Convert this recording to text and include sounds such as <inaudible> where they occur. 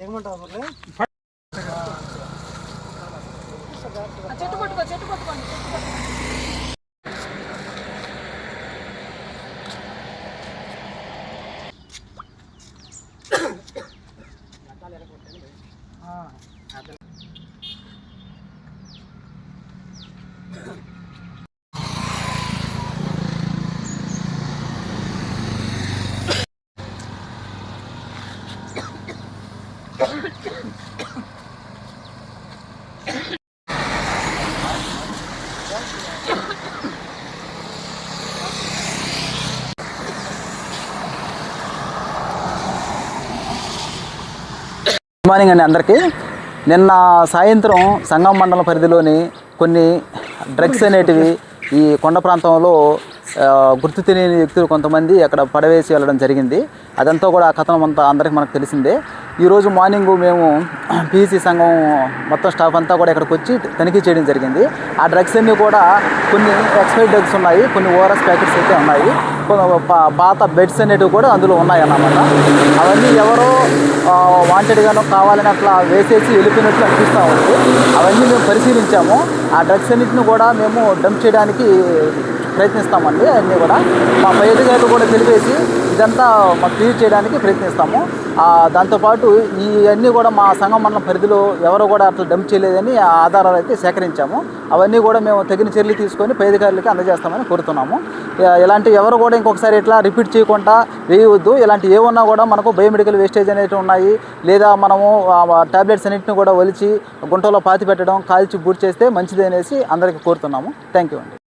ఏమంటావు చెట్టు పట్టుకో చెట్టు పట్టుకోండి చెట్టు <coughs> <coughs> మార్నింగ్ అండి అందరికీ. నిన్న సాయంత్రం సంగం మండలం పరిధిలోని కొన్ని డ్రగ్స్ అనేటివి ఈ కొండ ప్రాంతంలో గుర్తు తెలియని వ్యక్తులు కొంతమంది అక్కడ పడవేసి వెళ్ళడం జరిగింది. అదంతా కూడా ఆ కథనం అంతా అందరికీ మనకు తెలిసిందే. ఈరోజు మార్నింగ్ మేము పీసీ సంఘం మొత్తం స్టాఫ్ అంతా కూడా ఇక్కడికి వచ్చి తనిఖీ చేయడం జరిగింది. ఆ డ్రగ్స్ అన్నీ కూడా కొన్ని ఎక్స్పైర్డ్ డ్రగ్స్ ఉన్నాయి కొన్ని ఓఆర్ఎస్ ప్యాకెట్స్ అయితే ఉన్నాయి. పాత బెడ్స్ అనేటివి కూడా అందులో ఉన్నాయి అన్నమాట అవన్నీ ఎవరో వాంటెడ్గానో కావాలని అట్లా వేసేసి వెళ్ళిపోయినట్లు అనిపిస్తూ ఉంది. అవన్నీ మేము పరిశీలించాము. ఆ డ్రగ్స్ అన్నింటిని కూడా మేము డంప్ చేయడానికి ప్రయత్నిస్తామండి. అన్నీ కూడా మా పై అధికారులు కూడా తెలిపేసి ఇదంతా మాకు క్లియర్ చేయడానికి ప్రయత్నిస్తాము. దాంతోపాటు ఇవన్నీ కూడా మా సంఘం మండలం పరిధిలో ఎవరు కూడా అట్లా డంప్ చేయలేదని ఆధారాలు అయితే సేకరించాము. అవన్నీ కూడా మేము తగిన చర్యలు తీసుకొని పై అధికారులకి అందజేస్తామని కోరుతున్నాము. ఇలాంటి ఎవరు కూడా ఇంకొకసారి ఇట్లా రిపీట్ చేయకుండా వేయవద్దు. ఇలాంటి ఏమన్నా కూడా మనకు బయోమెడికల్ వేస్టేజ్ అనేవి ఉన్నాయి. లేదా మనము టాబ్లెట్స్ అన్నింటిని కూడా ఒలిచి గుంటలో పాతి పెట్టడం కాల్చి బూట్ చేస్తే మంచిది అనేసి అందరికీ కోరుతున్నాము. థ్యాంక్ యూ అండి.